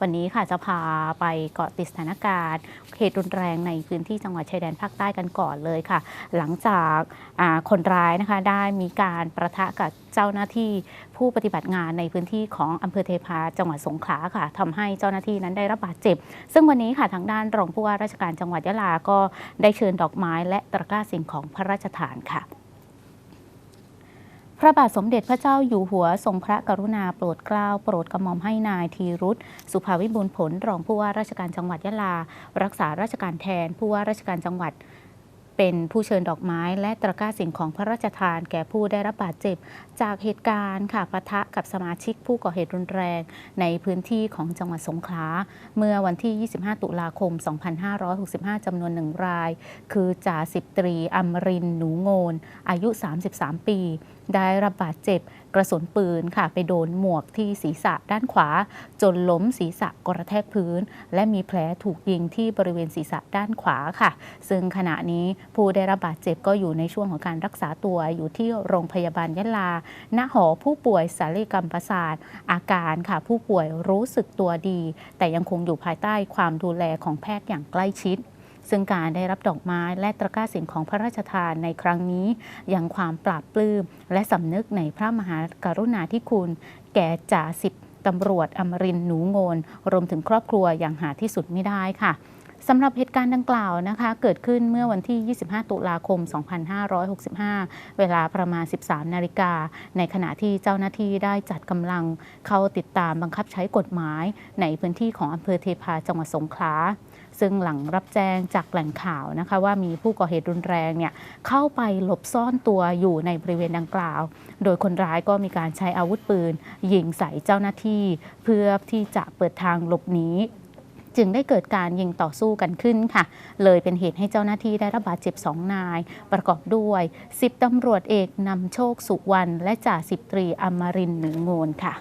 วันนี้ค่ะจะพาไปเกาะติดสถานการณ์เหตุรุนแรงในพื้นที่จังหวัดชายแดนภาคใต้กันก่อนเลยค่ะ หลังจากคนร้ายนะคะได้มีการประทะกับเจ้าหน้าที่ผู้ปฏิบัติงานในพื้นที่ของอำเภอเทพาจังหวัดสงขลาค่ะทำให้เจ้าหน้าที่นั้นได้รับบาดเจ็บ ซึ่งวันนี้ค่ะทางด้านรองผู้ว่าราชการจังหวัดยะลาก็ได้เชิญดอกไม้และตะกร้าสิ่งของพระราชทานค่ะ พระบาทสมเด็จพระเจ้าอยู่หัวทรงพระกรุณาโปรดเกล้าโปรดกระหม่อมให้นายธีรุธสุภาวิบูลผลรองผู้ว่าราชการจังหวัดยะลา รักษาราชการแทนผู้ว่าราชการจังหวัด เป็นผู้เชิญดอกไม้และตะกร้าสิ่งของพระราชทานแก่ผู้ได้รับบาดเจ็บ จากเหตุการณ์ค่ะปะทะกับสมาชิกผู้ก่อเหตุรุนแรง ในพื้นที่ของจังหวัดสงขลาเมื่อวันที่ 25 ตุลาคม 2565 จำนวนหนึ่งราย คือจ่าสิบตรีอมรินหนูโงน อายุ 33 ปี ได้รับบาดเจ็บกระสุนปืนค่ะ ไปโดนหมวกที่ศีรษะด้านขวา จนล้มศีรษะกระแทกพื้น และมีแผลถูกยิงที่บริเวณศีรษะด้านขวาค่ะ ซึ่งขณะนี้ผู้ได้รับบาดเจ็บก็อยู่ในช่วงของการรักษาตัวอยู่ที่โรงพยาบาลยะลา ณ หอผู้ป่วยศัลยกรรมประสาท อาการค่ะผู้ป่วยรู้สึกตัวดี แต่ยังคงอยู่ภายใต้ความดูแลของแพทย์อย่างใกล้ชิดซึ่งการได้รับดอกไม้และตะกร้าสิ่งของพระราชทานในครั้งนี้ยังความปราบปลื้ม และสำนึกในพระมหากรุณาธิคุณ แก่จ่าสิบตำรวจอมรินหนูโงนรวมถึงครอบครัวอย่างหาที่สุดไม่ได้ค่ะ สำหรับเหตุการณ์ดังกล่าวนะคะเกิดขึ้นเมื่อวันที่ 25 ตุลาคม 2565 เวลาประมาณ 13 นาฬิกา ในขณะที่เจ้าหน้าที่ได้จัดกำลังเข้าติดตามบังคับใช้กฎหมาย ในพื้นที่ของอำเภอเทพาจังหวัดสงขลาซึ่งหลังรับแจ้งจากแหล่งข่าวนะคะว่ามีผู้ก่อเหตุรุนแรงเนี่ยเข้าไปหลบซ่อนตัวอยู่ในบริเวณดังกล่าว โดยคนร้ายก็มีการใช้อาวุธปืน ยิงใส่เจ้าหน้าที่ เพื่อที่จะเปิดทางหลบหนี จึงได้เกิดการยิงต่อสู้กันขึ้นค่ะ เลยเป็นเหตุให้เจ้าหน้าที่ได้รับบาดเจ็บสองนาย ประกอบด้วย10ตำรวจเอกนำโชคสุวรรณและจ่าสิบตรีอมรินทร์หนือโงนค่ะ